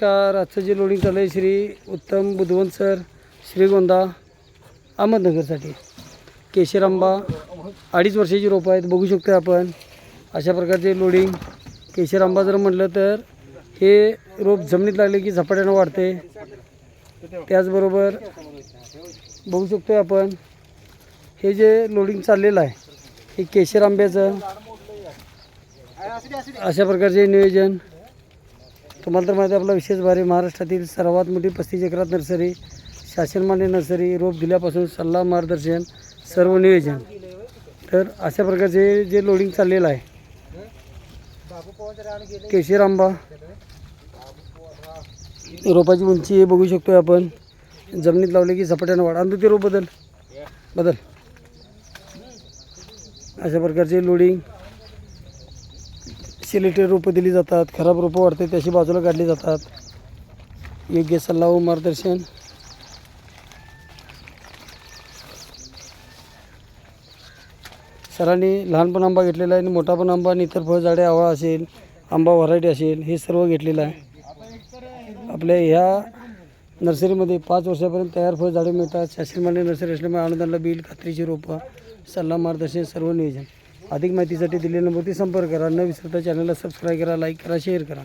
नमस्कार. आजचं जे लोडिंग चालू आहे श्री उत्तम बुधवंत सर श्रीगोंदा अहमदनगरसाठी. केशरांबा अडीच वर्षाची रोपं आहेत बघू शकतो आपण. अशा प्रकारचे लोडिंग केशरांबा जर म्हटलं तर हे रोप जमिनीत लागले की झपाट्यानं वाढते. त्याचबरोबर बघू शकतो आपण हे जे लोडिंग चाललेलं आहे हे केशर आंब्याचं अशा प्रकारचे नियोजन. तुम्हाला तर माहिती आपला विशेष भारी महाराष्ट्रातील सर्वात मोठी पस्तीस एकरात नर्सरी शासनमान्य नर्सरी रोप दिल्यापासून सल्ला मार्गदर्शन सर्व नियोजन. तर अशा प्रकारचे जे लोडिंग चाललेलं आहे केशर आंबा रोपाची उंची हे बघू शकतो आपण. जमिनीत लावले की झपाट्यानं वाढ. आणि ते रोप बदल. बदल. अशा प्रकारचे लोडिंग सिलेक्टेड रोपं दिली जातात खराब रोपं वाढते त्याशी बाजूला काढली जातात. योग्य सल्ला व मार्गदर्शन. सरांनी लहान पण आंबा घेतलेला आहे आणि मोठा पण आंबा आणि इतर फळझाडे आवळा असेल आंबा व्हरायटी असेल हे सर्व घेतलेलं आहे. आपल्या ह्या नर्सरीमध्ये पाच वर्षापर्यंत तयार फळझाडे मिळतात. शासनमान्य नर्सरी असल्यामुळे अनुदानला बिल खात्रीची रोपं सल्ला मार्गदर्शन सर्व नियोजन. अधिक माहितीसाठी दिलेल्या नंबरवरती संपर्क करा. न विसरता चॅनलला सबस्क्राईब करा लाईक करा शेअर करा.